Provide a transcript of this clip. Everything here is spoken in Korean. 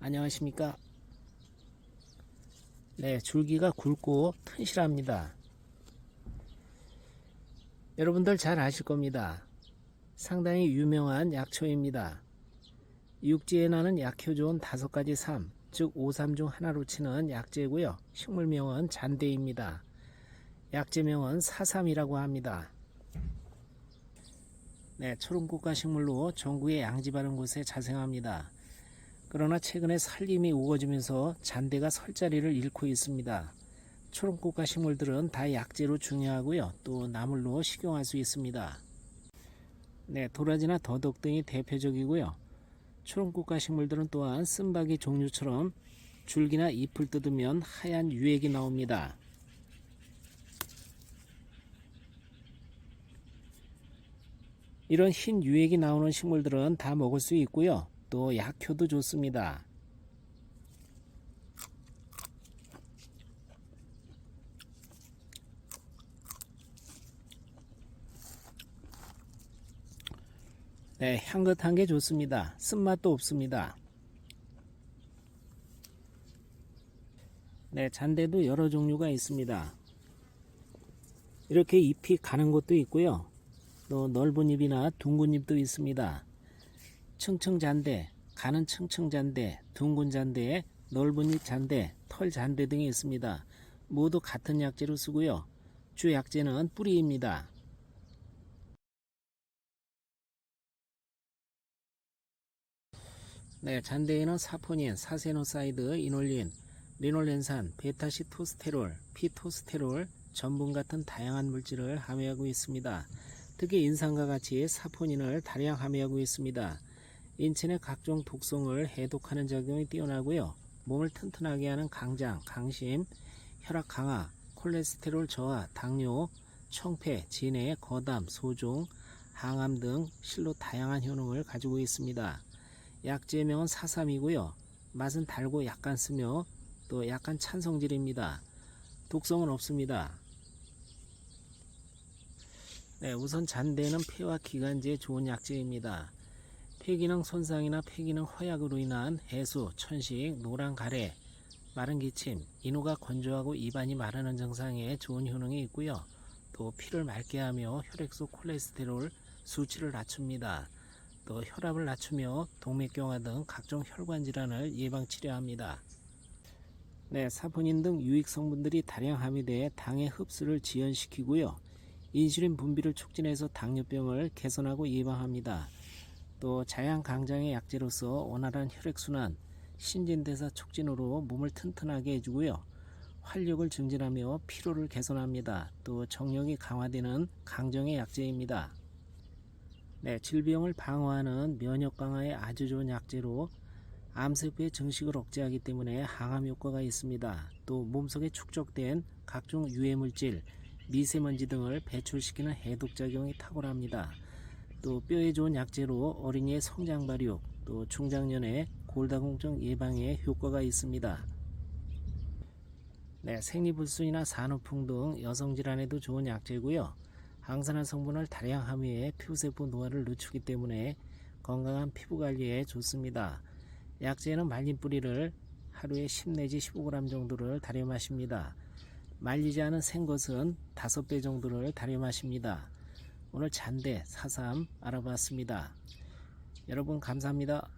안녕하십니까? 네 줄기가 굵고 튼실합니다. 여러분들 잘 아실 겁니다. 상당히 유명한 약초입니다. 육지에 나는 약효 좋은 다섯 가지 삶, 즉 오삼 중 하나로 치는 약재고요. 식물명은 잔대입니다. 약재명은 사삼이라고 합니다. 네, 초롱꽃과 식물로 전국의 양지 바른 곳에 자생합니다. 그러나 최근에 살림이 우거지면서 잔대가 설 자리를 잃고 있습니다. 초롱꽃과 식물들은 다 약재로 중요하고요. 또 나물로 식용할 수 있습니다. 네, 도라지나 더덕 등이 대표적이고요. 초롱꽃과 식물들은 또한 쓴바귀 종류처럼 줄기나 잎을 뜯으면 하얀 유액이 나옵니다. 이런 흰 유액이 나오는 식물들은 다 먹을 수 있고요. 또 약효도 좋습니다. 네, 향긋한 게 좋습니다. 쓴맛도 없습니다. 네, 잔대도 여러 종류가 있습니다. 이렇게 잎이 가는 것도 있고요. 또 넓은 잎이나 둥근 잎도 있습니다. 층층잔대, 가는 층층잔대, 둥근 잔대, 넓은 잎 잔대, 털 잔대 등이 있습니다. 모두 같은 약재로 쓰고요. 주 약재는 뿌리입니다. 네, 잔대에는 사포닌, 사세노사이드, 이놀린, 리놀렌산, 베타시토스테롤, 피토스테롤, 전분 같은 다양한 물질을 함유하고 있습니다. 특히 인산과 같이 사포닌을 다량 함유하고 있습니다. 인체 내 각종 독성을 해독하는 작용이 뛰어나고요. 몸을 튼튼하게 하는 강장, 강심, 혈압 강화, 콜레스테롤 저하, 당뇨, 청폐, 진해, 거담, 소종, 항암 등 실로 다양한 효능을 가지고 있습니다. 약재명은 사삼이고요. 맛은 달고 약간 쓰며 또 약간 찬 성질입니다. 독성은 없습니다. 네, 우선 잔대는 폐와 기관지에 좋은 약재입니다. 폐기능 손상이나 폐기능 허약으로 인한 해수, 천식, 노란 가래, 마른 기침, 인후가 건조하고 입안이 마르는 증상에 좋은 효능이 있고요. 또 피를 맑게 하며 혈액소 콜레스테롤 수치를 낮춥니다. 또 혈압을 낮추며 동맥경화 등 각종 혈관 질환을 예방 치료합니다. 네, 사포닌 등 유익 성분들이 다량 함유돼 당의 흡수를 지연시키고요. 인슐린 분비를 촉진해서 당뇨병을 개선하고 예방합니다. 또 자양 강장의 약재로서 원활한 혈액순환, 신진대사 촉진으로 몸을 튼튼하게 해주고요. 활력을 증진하며 피로를 개선합니다. 또 정력이 강화되는 강정의 약재입니다. 네, 질병을 방어하는 면역 강화에 아주 좋은 약재로 암세포의 증식을 억제하기 때문에 항암 효과가 있습니다. 또 몸속에 축적된 각종 유해물질, 미세먼지 등을 배출시키는 해독작용이 탁월합니다. 또 뼈에 좋은 약재로 어린이의 성장 발육, 또 중장년의 골다공증 예방에 효과가 있습니다. 네, 생리불순이나 산후풍 등 여성 질환에도 좋은 약재고요. 항산화 성분을 다량 함유해 피부세포 노화를 늦추기 때문에 건강한 피부 관리에 좋습니다. 약재는 말린 뿌리를 하루에 10 내지 15g 정도를 달여 마십니다. 말리지 않은 생것은 5배 정도를 달여 마십니다. 오늘 잔대, 사삼 알아봤습니다. 여러분 감사합니다.